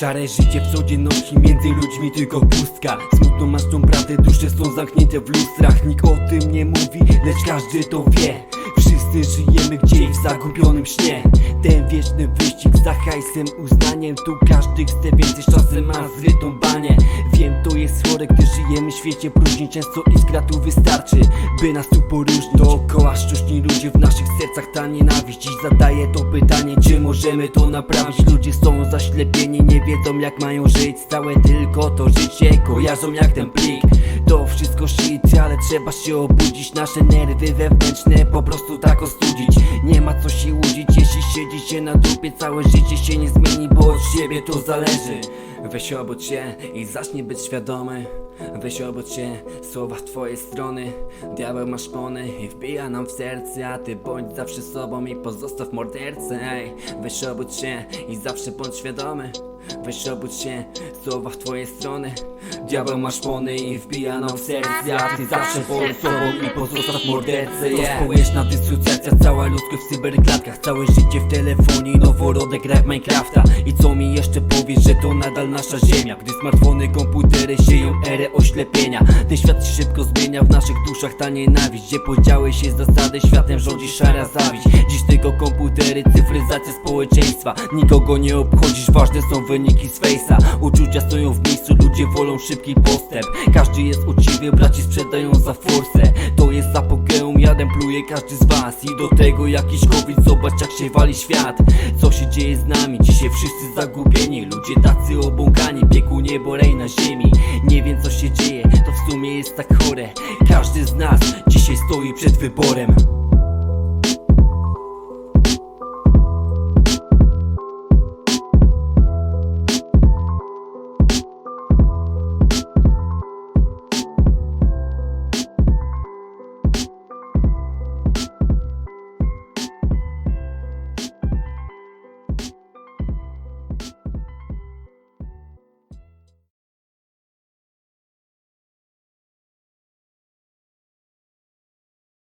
Szare życie w codzienności między ludźmi tylko pustka. Smutną masz tą prawdę, dusze są zamknięte w lustrach. Nikt o tym nie mówi, lecz każdy to wie Wszyscy żyjemy gdzieś w zagubionym śnie. Ten wieczny wyścig za hajsem, uznaniem. Tu każdy chce więcej, czasem ma zrytą banię Wiem to jest chore, gdy żyjemy w świecie próżni. Często iskra tu wystarczy, by nas tu poróżnić. Dookoła sztuczni ludzie, w naszych sercach ta nienawiść. Dziś zadaję to pytanie, czy możemy to naprawić? Ludzie są zaślepieni, nie wiedzą jak mają żyć. Całe tylko to życie kojarzą jak ten plik trzeba się obudzić Nasze nerwy wewnętrzne po prostu tak ostudzić. Nie ma co się łudzić, jeśli siedzi się na dupie Całe życie się nie zmieni, bo od siebie to zależy. Weź obudź się i zacznij być świadomy Weź obudź się, słowa w twojej strony. Diabeł ma szpony i wbija nam w serce A ty bądź zawsze sobą i pozostaw mordercę. Ej, weź obudź się i zawsze bądź świadomy. Weź obudź się, słowa w twojej strony. Diabeł ma szpony i wbija nam w serce A ty zawsze bądź sobą i pozostaw mordercę yeah. To społeczna dysocjacja, cała ludzkość w cyberklatkach. Całe życie w telefonii, noworodek gra w Minecrafta. I co mi jeszcze powiesz, że to nadal nasza ziemia? Gdy smartfony, komputery sieją erę oślepienia. Ten świat się szybko zmienia, w naszych duszach ta nienawiść. Gdzie podziały się zasady, światem rządzi szara zawiść. Dziś tylko komputery, cyfryzacja społeczeństwa. Nikogo nie obchodzisz, ważne są wyniki z fejsa. Uczucia stoją w miejscu, ludzie wolą szybki postęp. Każdy jest uczciwy, braci sprzedają za forsę. To jest apogeum, jadem pluje każdy z was I do tego jakiś covid, zobacz jak się wali świat. Co się dzieje z nami, dzisiaj wszyscy zagubieni. Ludzie tacy obłąkani, biegu niebo, rej na ziemi. Nie wiem co się dzieje, to w sumie jest tak chore. Każdy z nas dzisiaj stoi przed wyborem